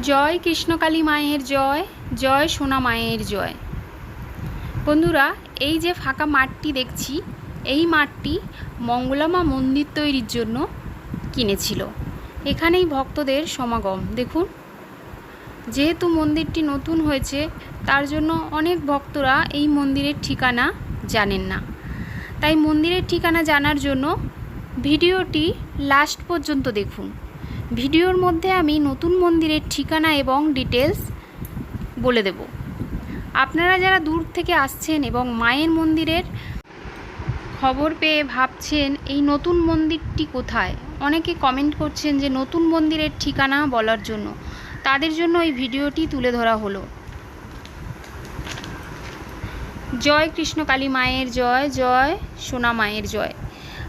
জয় কৃষ্ণকালী মায়ের জয় জয় সোনা মায়ের জয়। বন্ধুরা, এই যে ফাঁকা মাঠটি দেখছি, এই মাঠটি মঙ্গলামা মন্দির তৈরির জন্য কিনেছিল। এখানেই ভক্তদের সমাগম, দেখুন। যেহেতু মন্দিরটি নতুন হয়েছে, তার জন্য অনেক ভক্তরা এই মন্দিরের ঠিকানা জানেন না। তাই মন্দিরের ঠিকানা জানার জন্য ভিডিওটি লাস্ট পর্যন্ত দেখুন। ভিডিওর মধ্যে আমি নতুন মন্দিরের ঠিকানা এবং ডিটেলস বলে দেব। আপনারা যারা দূর থেকে আসছেন এবং মায়ের মন্দিরের খবর পেয়ে ভাবছেন, এই নতুন মন্দিরটি কোথায়? অনেকে কমেন্ট করছেন যে, নতুন মন্দিরের ঠিকানা বলার জন্য। তাদের জন্য এই ভিডিওটি তুলে ধরা হলো। জয় কৃষ্ণ কালী মায়ের জয় জয় সোনা মায়ের জয়।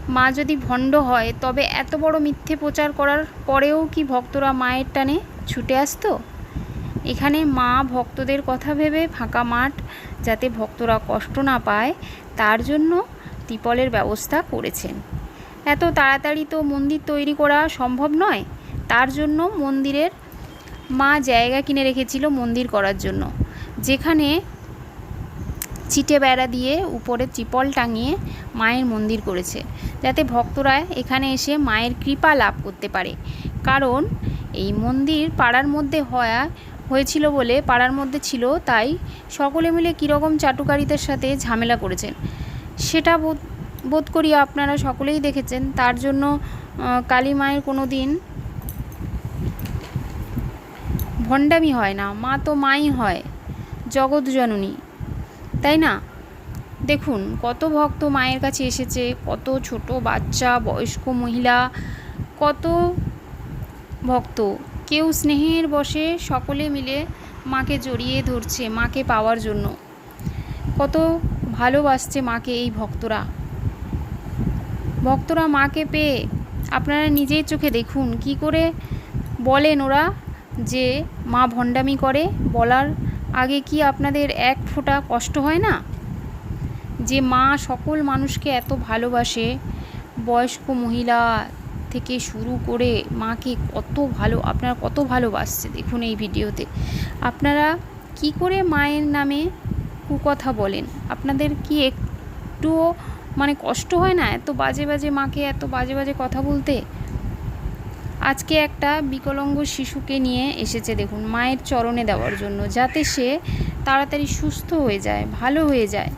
মা যদি ভণ্ড হয়, তবে এত বড় মিথ্যে প্রচার করার পরেও কি ভক্তরা মায়ের টানে ছুটে আসতো? এখানে মা ভক্তদের কথা ভেবে ফাঁকা মাঠ যাতে ভক্তরা কষ্ট না পায়, তার জন্য ত্রিপলের ব্যবস্থা করেছেন। এত তাড়াতাড়ি তো মন্দির তৈরি করা সম্ভব নয়, তার জন্য মন্দিরের মা জায়গা কিনে রেখেছিল মন্দির করার জন্য, যেখানে চিটে বেড়া দিয়ে উপরে ত্রিপল টাঙিয়ে মায়ের মন্দির করেছে, যাতে ভক্তরা এখানে এসে মায়ের কৃপা লাভ করতে পারে। কারণ এই মন্দির পাড়ার মধ্যে হওয়া হয়েছিল বলে পাড়ার মধ্যে ছিল, তাই সকলে মিলে কীরকম চাটুকারিতার সাথে ঝামেলা করেছেন। সেটা বোধ করি আপনারা সকলেই দেখেছেন। তার জন্য কালী মায়ের কোনো দিন ভণ্ডামি হয় না। মা তো মাই হয়, জগৎ জননী। তাই না? দেখুন, কত ভক্ত মায়ের কাছে এসেছে, কত ছোট বাচ্চা, বয়স্ক মহিলা, কত ভক্ত। কেউ স্নেহের বসে সকলে মিলে মাকে জড়িয়ে ধরছে, মাকে পাওয়ার জন্য। কত ভালোবাসছে মাকে এই ভক্তরা। ভক্তরা মাকে পেয়ে আপনারা নিজের চোখে দেখুন, কি করে বলেন ওরা যে মা ভণ্ডামি করে, বলার আগে কি আপনাদের এক ফোঁটা কষ্ট হয় না? যে মা সকল মানুষকে এত ভালোবাসে, বয়স্ক মহিলা থেকে শুরু করে মাকে কত ভালো, আপনারা কত ভালোবাসছে দেখুন এই ভিডিওতে। আপনারা কি করে মায়ের নামে কুকথা বলেন? আপনাদের কি একটুও মানে কষ্ট হয় না এত বাজে বাজে মাকে এত বাজে বাজে কথা বলতে? আজকে একটা বিকলাঙ্গ শিশুকে নিয়ে এসেছে দেখুন, মায়ের চরণে দেওয়ার জন্য, যাতে সে তাড়াতাড়ি সুস্থ হয়ে যায়, ভালো হয়ে যায়।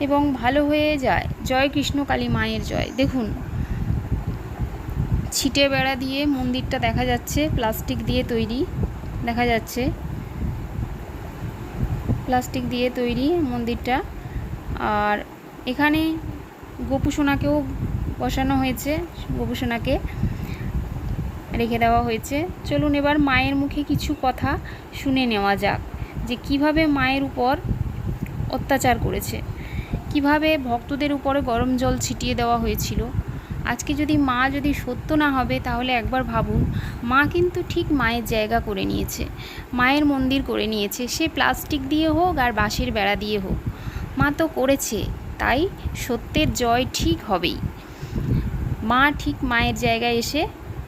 এবং ভালো হয়ে যায়। জয় কৃষ্ণ, কালী মায়ের জয়। দেখুন, ছিটে বেড়া দিয়ে মন্দিরটা দেখা যাচ্ছে, প্লাস্টিক দিয়ে তৈরি দেখা যাচ্ছে। প্লাস্টিক দিয়ে তৈরি মন্দিরটা। আর এখানে গোপুসোনাকেও বসানো হয়েছে, গোপুসোনাকে। রেখে দেওয়া হয়েছে। চলুন এবার মায়ের মুখে কিছু কথা শুনে নেওয়া যাক, যে কীভাবে মায়ের উপর অত্যাচার করেছে। কীভাবে ভক্তদের উপরে গরম জল ছিটিয়ে দেওয়া হয়েছিল। আজকে যদি মা যদি সত্য না হবে, তাহলে একবার ভাবুন, মা কিন্তু ঠিক মায়ের জায়গা করে নিয়েছে। মায়ের মন্দির করে নিয়েছে। সে প্লাস্টিক দিয়ে হোক আর বাঁশের বেড়া দিয়ে হোক। মা তো করেছে, তাই সত্যের জয় ঠিক হবেই। মা ঠিক মায়ের জায়গায় এসে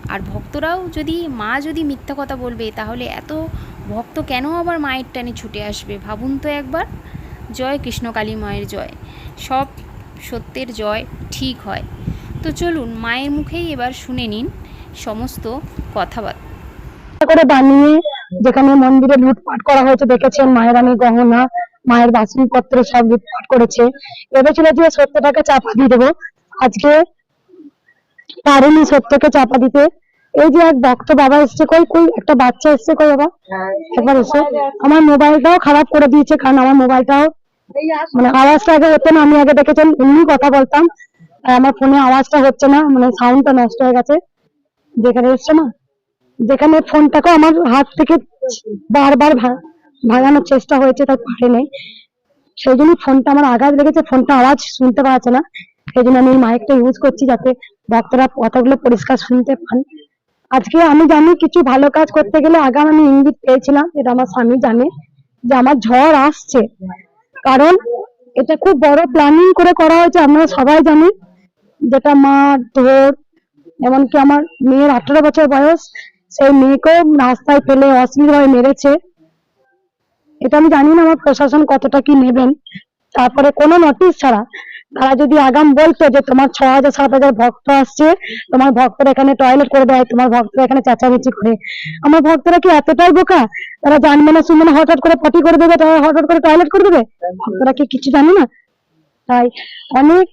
আর ভক্তরাও যদি, মা যদি মিথ্যা কথা বলবে, তাহলে এত ভক্ত কেন আবার মায়ের টানে ছুটে আসবে? ভাবুন তো একবার। জয় কৃষ্ণকালী মায়ের জয়। সব সত্যের জয় ঠিক হয়। তো চলুন, মায়ের মুখেই এবার শুনে নিন সমস্ত কথাবার্তা। করে বানিয়ে যেখানে মন্দিরে লুটপাট করা হয়েছে, দেখেছেন মায়ের রানী গহনা, মায়ের বাসনপত্র সব লুটপাট করেছে। ভেবেছিল যে সত্যটাকে চাপা দিয়ে দেবো। আজকে পারেনি সত্যকে চাপা দিতে। এই যে এক ভক্ত বাবা এসছে কই? কই? একটা বাচ্চা এসছে কই বাবা? একবার এসে। আমার মোবাইলটাও খারাপ করে দিয়েছে, কারণ আমার মোবাইলটাও মানে আওয়াজটা আগে হতো না, আমি আগে দেখেছেন, এমনি কথা বলতাম। আমার ফোনে আওয়াজটা হচ্ছে না মানে সাউন্ডটা নষ্ট হয়ে গেছে। যেখানে এসছে না? যেখানে ফোনটাকে আমার হাত থেকে বারবার ভাঙানোর চেষ্টা হয়েছে, তার পারে নেই। সেই জন্য ফোনটা আমার আঘাত লেগেছে, ফোনটা আওয়াজ শুনতে পাচ্ছে না। সেই জন্য আমি এই মাইকটা ইউজ করছি যাতে ভক্তরা কথাগুলো পরিষ্কার শুনতে পান। আজকে আমি জানি কিছু ভালো কাজ করতে গেলে আগাম আমি ইঙ্গিত পেয়েছিলাম এটা আমার স্বামী জানে, যে আমার ঝড় আসছে। কারণ এটা খুব বড় প্ল্যানিং করে করা হয়েছে আপনারা সবাই জানেন যেটা মা ধর এমনকি আমার মেয়ের আঠারো বছর বয়স, সেই মেয়েকেও রাস্তায় ফেলে অশ্লীলভাবে মেরেছে। এটা আমি জানি না আমার প্রশাসন কতটা কি নেবেন। তারপরে কোনো নোটিশ ছাড়া তারা যদি আগাম বলতো যে তোমার ছ হাজার, সাত হাজার ভক্ত আসছে, তোমার ভক্তরা এখানে টয়লেট করে দেয়, তোমার ভক্তরা এখানে চেঁচামেচি করে। আমার ভক্তরা কি এতটাই বোকা? তারা জানবে না, শুনবে না, হঠাৎ করে পটি করে দেবে, তারা হঠাৎ করে টয়লেট করে দেবে? ভক্তরা কি কিছু জানে না? তাই অনেক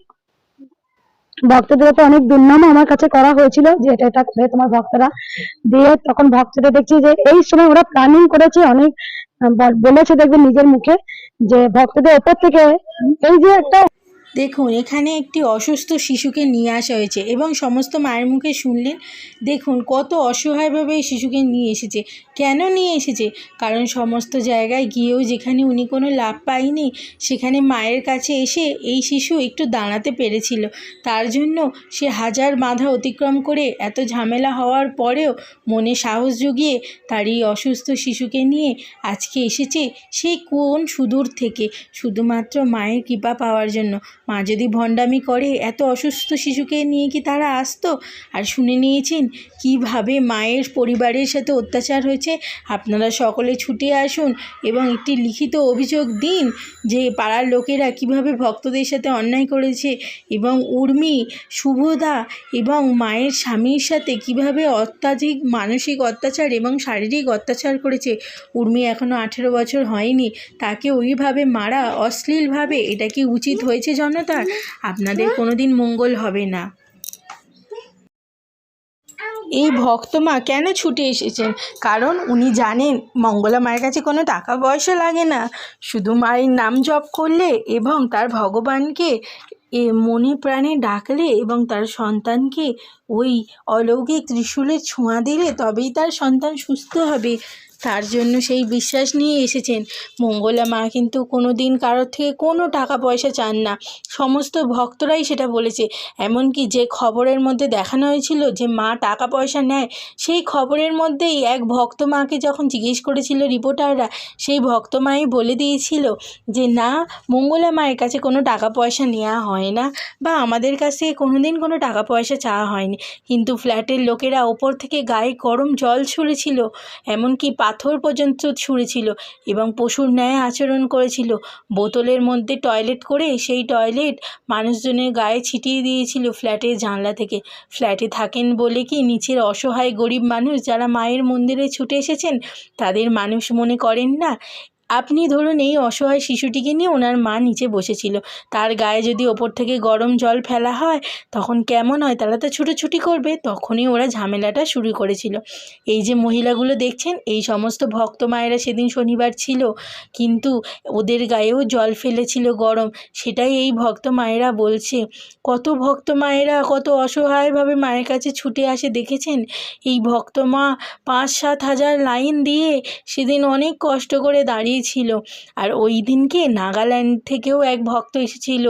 ভক্তদের তো অনেক দুর্নাম আমার কাছে করা হয়েছিল যে এটা এটা করে তোমার ভক্তরা দিয়ে তখন ভক্তদের দেখছি যে এই সময় ওরা প্ল্যানিং করেছে, অনেক বলেছে দেখবে নিজের মুখে যে ভক্তদের ওপর থেকে এই যে একটা দেখুন, এখানে একটি অসুস্থ শিশুকে নিয়ে আসা হয়েছে এবং সমস্ত মায়ের মুখে শুনলেন, দেখুন, কত অসহায়ভাবে এই শিশুকে নিয়ে এসেছে। কেন নিয়ে এসেছে? কারণ সমস্ত জায়গায় গিয়েও যেখানে উনি কোনো লাভ পায়নি, সেখানে মায়ের কাছে এসে এই শিশু একটু দাঁড়াতে পেরেছিল। তার জন্য সে হাজার বাধা অতিক্রম করে এত ঝামেলা হওয়ার পরেও মনে সাহস জুগিয়ে তার এই অসুস্থ শিশুকে নিয়ে আজকে এসেছে সেই কোন সুদূর থেকে? শুধুমাত্র মায়ের কৃপা পাওয়ার জন্য। মা যদি ভণ্ডামি করে, এত অসুস্থ শিশুকে নিয়ে কি তারা আসতো? আর শুনে নিয়েছেন, কীভাবে মায়ের পরিবারের সাথে অত্যাচার হয়েছে? আপনারা সকলে ছুটে আসুন এবং একটি লিখিত অভিযোগ দিন যে পাড়ার লোকেরা কীভাবে ভক্তদের সাথে অন্যায় করেছে এবং উর্মি, শুভদা এবং মায়ের স্বামীর সাথে কীভাবে অত্যাধিক মানসিক অত্যাচার এবং শারীরিক অত্যাচার করেছে। উর্মি এখনও আঠেরো বছর হয়নি, তাকে ওইভাবে মারা অশ্লীলভাবে, এটা কি উচিত হয়েছে জনতার আপনাদের কোনোদিন মঙ্গল হবে না। এই ভক্তমা কেন ছুটে এসেছেন? কারণ উনি জানেন মঙ্গলা মায়ের কাছে কোনো টাকা পয়সা লাগে না। শুধু মায়ের নাম জপ করলে এবং তার ভগবানকে এ মনে প্রাণে ডাকলে এবং তার সন্তানকে ওই অলৌকিক ত্রিশূলের ছোঁয়া দিলে তবেই তার সন্তান সুস্থ হবে। তার জন্য সেই বিশ্বাস নিয়ে এসেছেন। মঙ্গলা মা কিন্তু কোনো দিন কারোর থেকে কোনো টাকা পয়সা চান না। সমস্ত ভক্তরাই সেটা বলেছে। এমনকি যে খবরের মধ্যে দেখানো হয়েছিল যে মা টাকা পয়সা নেয়, সেই খবরের মধ্যেই এক ভক্ত মাকে যখন জিজ্ঞেস করেছিল রিপোর্টাররা, সেই ভক্ত মাই বলে দিয়েছিল যে, না, মঙ্গলা মায়ের কাছে কোনো টাকা পয়সা নেওয়া হয় না বা আমাদের কাছে কোনো দিন কোনো টাকা পয়সা চাওয়া হয়নি। কিন্তু ফ্ল্যাটের লোকেরা ওপর থেকে গায়ে গরম জল ছুঁড়েছিল। এমনকি পাথর পর্যন্ত ছুঁড়েছিল এবং পশুর ন্যায় আচরণ করেছিল। বোতলের মধ্যে টয়লেট করে সেই টয়লেট মানুষজনের গায়ে ছিটিয়ে দিয়েছিল ফ্ল্যাটের জানলা থেকে। ফ্ল্যাটে থাকেন বলে কি নিচের অসহায় গরিব মানুষ যারা মায়ের মন্দিরে ছুটে এসেছেন, তাদের মানুষ মনে করেন না? আপনি ধরুন এই অসহায় শিশুটিকে নিয়ে ওনার মা নিচে বসেছিল। তার গায়ে যদি ওপর থেকে গরম জল ফেলা হয়, তখন কেমন হয় তারা তো ছুটোছুটি করবে, তখনই ওরা ঝামেলাটা শুরু করেছিল। এই যে মহিলাগুলো দেখছেন, এই সমস্ত ভক্ত মায়েরা সেদিন শনিবার ছিল, কিন্তু ওদের গায়েও জল ফেলেছিল গরম। সেটাই এই ভক্ত মায়েরা বলছে। কত ভক্ত মায়েরা কত অসহায়ভাবে মায়ের কাছে ছুটে আসে, দেখেছেন? এই ভক্ত মা পাঁচ সাত হাজার লাইন দিয়ে সেদিন অনেক কষ্ট করে দাঁড়িয়েছিল আর ওই দিনকে নাগাল্যান্ড থেকেও এক ভক্ত এসেছিল।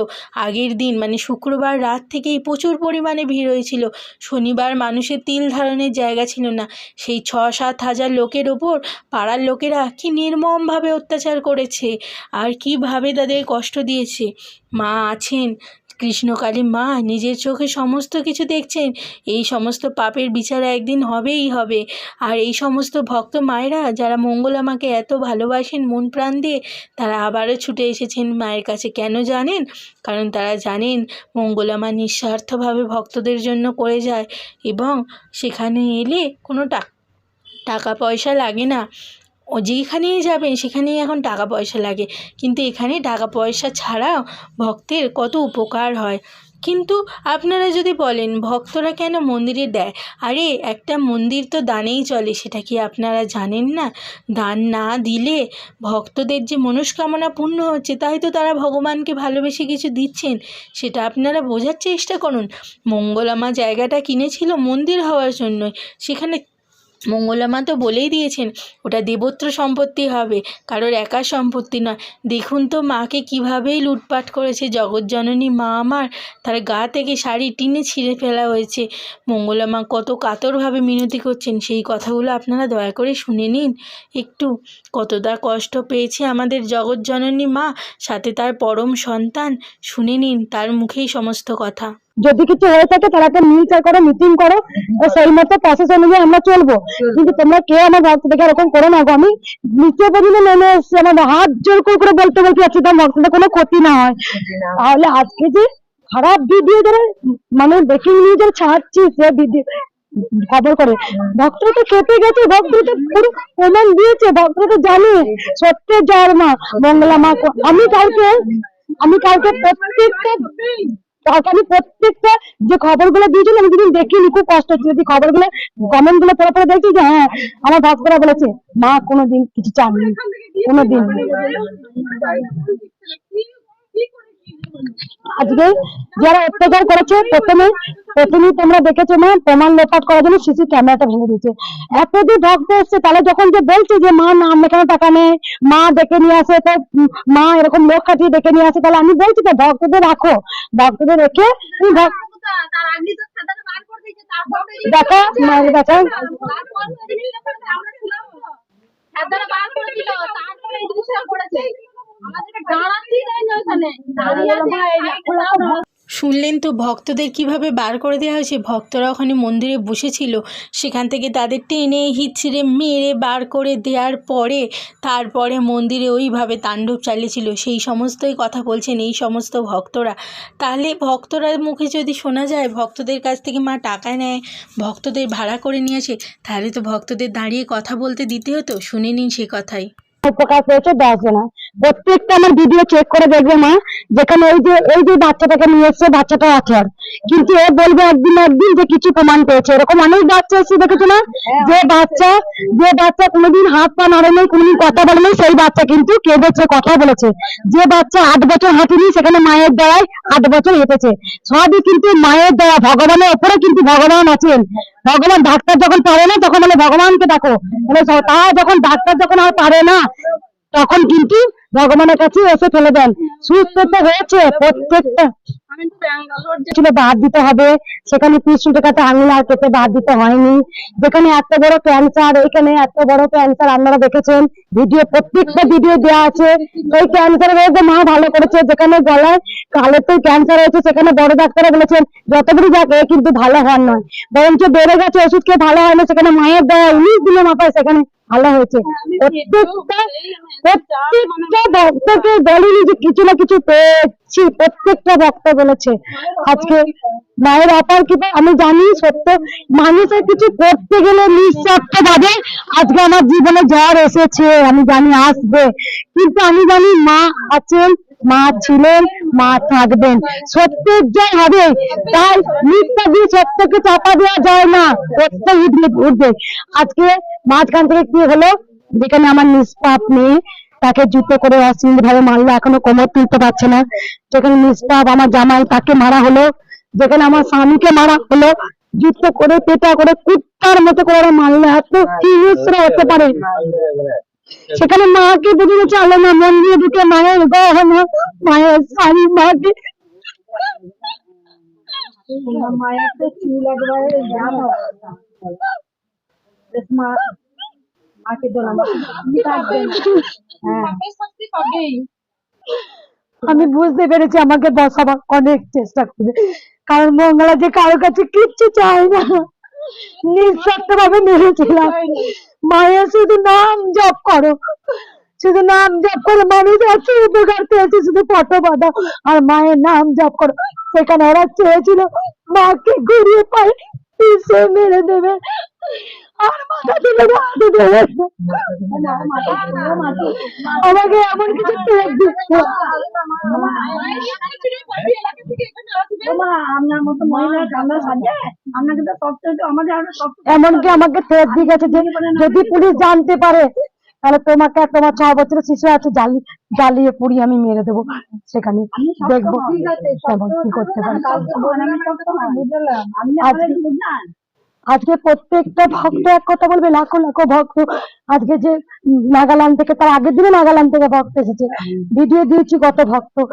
আগের দিন মানে শুক্রবার রাত থেকেই প্রচুর পরিমাণে ভিড় হয়েছিল। শনিবার মানুষের তিল ধারণের জায়গা ছিল না। সেই ছ সাত হাজার লোকের ওপর পাড়ার লোকেরা কি নির্মমভাবে অত্যাচার করেছে। আর কীভাবে তাদের কষ্ট দিয়েছে। মা আছেন কৃষ্ণকালী মা নিজের চোখে সমস্ত কিছু দেখছেন, এই সমস্ত পাপের বিচার একদিন হবেই হবে। আর এই সমস্ত ভক্ত মায়েরা যারা মঙ্গলা মাকে এত ভালোবাসেন মন প্রাণ দিয়ে, তারা আবারও ছুটে এসেছেন মায়ের কাছে। কেন জানেন? কারণ তারা জানেন মঙ্গলা মা নিঃস্বার্থভাবে ভক্তদের জন্য করে যায় এবং সেখানে এলে কোনো টাকা টাকা পয়সা লাগে না। ও যেখানেই যাবেন, সেখানেই এখন টাকা পয়সা লাগে। কিন্তু এখানে টাকা পয়সা ছাড়াও ভক্তের কত উপকার হয়। কিন্তু আপনারা যদি বলেন, ভক্তরা কেন মন্দিরে দেয়? আরে, একটা মন্দির তো দানেই চলে, সেটা কি আপনারা জানেন না? দান না দিলে ভক্তদের যে মনস্কামনা পূর্ণ হচ্ছে, তাই তো তারা ভগবানকে ভালোবেসে কিছু দিচ্ছেন। সেটা আপনারা বোঝার চেষ্টা করুন। মঙ্গলামা জায়গাটা কিনেছিল মন্দির হওয়ার জন্যই। সেখানে মঙ্গলামা তো বলেই দিয়েছেন, ওটা দেবত্র সম্পত্তি হবে, কারোর একার সম্পত্তি নয়। দেখুন তো মাকে কীভাবেই লুটপাট করেছে জগৎজননী মা আমার, তার গা থেকে শাড়ি টিনে ছিঁড়ে ফেলা হয়েছে। মঙ্গলামা কত কাতরভাবে মিনতি করছেন, সেই কথাগুলো আপনারা দয়া করে শুনে নিন। একটু, কতটা কষ্ট পেয়েছে আমাদের জগৎজননী মা, সাথে তার পরম সন্তান, শুনে নিন তার মুখেই সমস্ত কথা। যদি কিছু হয়ে থাকে তাহলে একটা মিলচার করো মিটিং করো সেই মতো প্রসেস অনুযায়ী আমরা চলবো। কিন্তু তোমরা কেউ আমার ভক্তদেরকে এরকম করো না গো। আমি নিচে পর্যন্ত নেমে এসেছি আমার হাত জোর করে করে বলতে বলতে যাচ্ছি তোমার ভক্তদের কোনো ক্ষতি না হয়। তাহলে আজকে যে খারাপ ভিডিও যারা মানে ব্রেকিং নিউজ ছাড়ছি সে ভিডিও খবর করে। ভক্তরা তো কেঁপে গেছে ভক্তরা তো পুরো প্রমাণ দিয়েছে ভক্তরা তো জানে। সত্যের জয় মা মঙ্গলা মা আমি কালকে আমি কালকে প্রত্যেকটা কালকে আমি প্রত্যেকটা যে খবরগুলো দিয়েছিল, আমি যেদিন দেখিনি, খুব কষ্ট হচ্ছে যদি খবরগুলো কমেন্টগুলো পরে পড়ে দেখছি যে হ্যাঁ আমার ভাস্করা বলেছে, মা, কোনোদিন কিছু চাননি, কোনোদিন আজকে যারা অত্যাচার করেছে, প্রথমে, প্রথমেই তোমরা দেখেছ মা প্রমাণ লোপাট করার জন্য সিসি ক্যামেরাটা ভেঙে দিয়েছে। এত যে ভক্ত এসছে তাহলে যখন যে বলছে যে মা নাম এখানে টাকা নেই, মা ডেকে নিয়ে আসে, তো মা এরকম লোক খাটিয়ে ডেকে নিয়ে আসে, তাহলে আমি বলছি তো, ভক্তদের রাখো, ভক্তদের রেখে তুমি দেখো দেখো। তারপর শুনলেন তো ভক্তদের কীভাবে বার করে দেওয়া হয়েছে ভক্তরা ওখানে মন্দিরে বসেছিল। সেখান থেকে তাদের টেনে হিচড়ে মেরে বার করে দেওয়ার পরে তারপরে মন্দিরে ওইভাবে তাণ্ডব চালিয়েছিল। সেই সমস্তই কথা বলছেন এই সমস্ত ভক্তরা। তাহলে ভক্তরা মুখে যদি শোনা যায় ভক্তদের কাছ থেকে মা টাকা নেয় ভক্তদের ভাড়া করে নিয়ে আসে তাহলে তো ভক্তদের দাঁড়িয়ে কথা বলতে দিতে হতো। শুনে নিন সে কথাই। উপকার পেয়েছে দশ জনা প্রত্যেকটা আমার ভিডিও চেক করে দেখবে মা যেখানে এই যে এই যে বাচ্চাটাকে নিয়ে এসছে বাচ্চাটা আছে কিন্তু এ বলবে একদিন একদিন যে কিছু প্রমাণ পেয়েছে। এরকম অনেক বাচ্চা এসছে দেখেছ না যে বাচ্চা যে বাচ্চা কোনোদিন হাত পা নাড়ে নেই কোনোদিন কথা বলে নেই সেই বাচ্চা কিন্তু কেঁদেছে কথা বলেছে। যে বাচ্চা আট বছর হাঁটেনি সেখানে মায়ের দেওয়ায় আট বছর হেঁটেছে। সবই কিন্তু মায়ের দেওয়া ভগবানের ওপরে কিন্তু ভগবান আছেন। ভগবান ডাক্তার যখন পারে না, তখন মানে ভগবানকে ডাকো। মানে তা যখন ডাক্তার যখন আর পারে না, তখন কিন্তু ভগবানের কাছে এসে ফেলে দেন। সুস্থ তো হয়েছে, প্রত্যেকটা ছিল বাদ দিতে হবে। সেখানে তিরিশ টাকাতে আঙুল আর কেটে বাদ দিতে হয়নি। যেখানে এত বড় ক্যান্সার এখানে এত বড় ক্যান্সার আপনারা দেখেছেন। ভিডিও প্রত্যেকটা ভিডিও দেওয়া আছে। ওই ক্যান্সার রোগে মা ভালো করেছে। যেখানে গলায় কালেতে ক্যান্সার হয়েছে, সেখানে বড় ডাক্তাররা বলেছেন, যতগুলি যাক কিন্তু ভালো হওয়ার নয়। বরঞ্চ বেড়ে গেছে, ওষুধ খেয়ে ভালো হয় না, সেখানে মায়ের দেওয়া উনিশ দিনের মাথায় সেখানে। ভালো হয়েছে। প্রত্যেকটা প্রত্যেকটা ভক্তকে বলিনি যে কিছু না কিছু পেয়েছি প্রত্যেকটা ভক্ত বলেছে। আজকে মায়ের অপার কি আমি জানি সত্য মানুষের কিছু করতে গেলে নিঃস্বার্থ ভাবে আজকে আমার জীবনে জ্বর এসেছে আমি জানি আসবে। কিন্তু আমি জানি মা আছেন মা ছিলেন, মা থাকবেন। সত্যের জয় হবে। তাই মিথ্যা দিয়ে সত্যকে চাপা দেওয়া যায় না। সত্য উঠবে আজকে মাঝখান থেকে কি হলো? যেখানে আমার নিষ্পাপ মেয়ে তাকে জুতো করে অশ্লীল ভাবে মারলো, এখনও কোমর তুলতে পারছে না। যেখানে নিষ্পাপ আমার জামাই তাকে মারা হলো, যেখানে আমার স্বামীকে মারা হলো যুদ্ধ করে পেটা করে কুত্তার মতো করে মারলো। এত কি হিংস্র হতে পারে? সেখানে মাকে বুঝতে চালো না মন্দিরে ঢুকে মায়ের গহনা মায়ের শাড়ি মাকে। হ্যাঁ আমি বুঝতে পেরেছি আমাকে বসাবার অনেক চেষ্টা করে কারণ মঙ্গলা যে কারও কাছে কিচ্ছু চায় না। নিঃস্বার্থ ভাবে মেরেছিলাম মায়ের শুধু নাম জপ করো। শুধু নাম জপ করো মানুষ আছে উপকার পেয়েছে, শুধু ফটো বাঁধা আর মায়ের নাম জপ করো। সেখানে ওরা চেয়েছিল, মাকে ঘুরিয়ে পায়ে পিছিয়ে মেরে দেবে। আমাকে এমন কিছু দিচ্ছে এমনকি আমাকে থ্রেট দিয়ে গেছে যে যদি পুলিশ জানতে পারে তাহলে তোমাকে তোমার ছ বছরের শিশু আছে জ্বালি জ্বালিয়ে পুড়িয়ে আমি মেরে দেবো। সেখানে দেখব কি করতে পারে। আজকে- প্রত্যেকটা ভক্ত এক কথা বলবে, লাখো লাখো ভক্ত। আজকে যে নাগাল্যান্ড থেকে, তার আগের দিনে নাগাল্যান্ড থেকে ভক্ত এসেছে। ভিডিও দিয়েছি কত ভক্ত।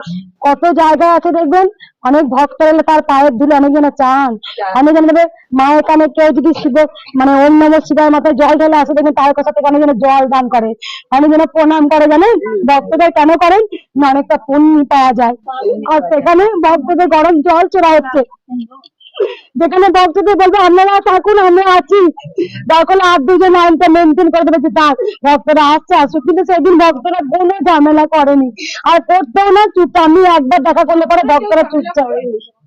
কত জায়গা আছে দেখবেন? অনেক ভক্ত এলে তার পায়ের ধুলে অনেকজন চান। অনেক অনেকজন দেবে মায়ের কানে কেউ যদি শিব মানে নম শিবায় মাথায় জল ঢেলে আসে, দেখবেন তার কাছে থেকে অনেকজন জল দান করে। অনেকজন প্রণাম করে, জানেন? ভক্তদের কেন করেন? না অনেকটা পুণ্য পাওয়া যায়। আর সেখানে ভক্তদের গরম জল চড়া হচ্ছে। যেখানে ভক্তদের বলবে আপনারা থাকুন, আমরা আছি। তখন আর দুজন আইনটা মেনটেন করে দেবে তার ভক্তরা আসছে, আসুক। কিন্তু সেদিন ভক্তরা কোনো ঝামেলা করেনি। আর করতেও না চুপচাপ আমি একবার দেখা করলে পরে ভক্তরা চুপচাপ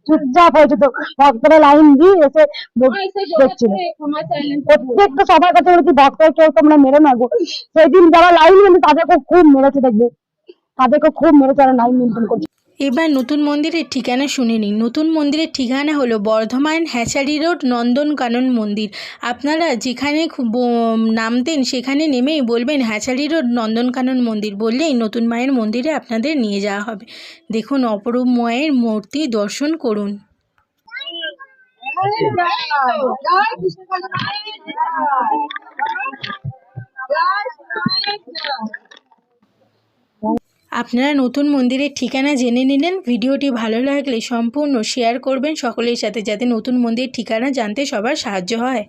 চুপচাপ হয়ে যেত ভক্তরা লাইন দিয়ে এসে প্রত্যেকটা সবার কাছে বলেছি, ভক্তরা কেউ তোমরা মেরে না গো। সেদিন যারা লাইন মেনে তাদেরকে খুব মেরেছে, দেখবে। তাদেরকে খুব মেরেছে লাইন মেনটেন করছে। এবার নতুন মন্দিরের ঠিকানা শুনে নিন। নতুন মন্দিরের ঠিকানা হলো বর্ধমান হ্যাচারি রোড, নন্দনকানন মন্দির। আপনারা যেখানে নামতেন সেখানে নেমেই বলবেন হ্যাচারি রোড, নন্দনকানন মন্দির বললেই নতুন মায়ের মন্দিরে আপনাদের নিয়ে যাওয়া হবে। দেখুন অপরূপ মায়ের মূর্তি দর্শন করুন। আপনারা নতুন মন্দিরের ঠিকানা জেনে নিলেন, ভিডিওটি ভালো লাগলে সম্পূর্ণ শেয়ার করবেন সকলের সাথে যাতে নতুন মন্দিরের ঠিকানা জানতে সবার সাহায্য হয়।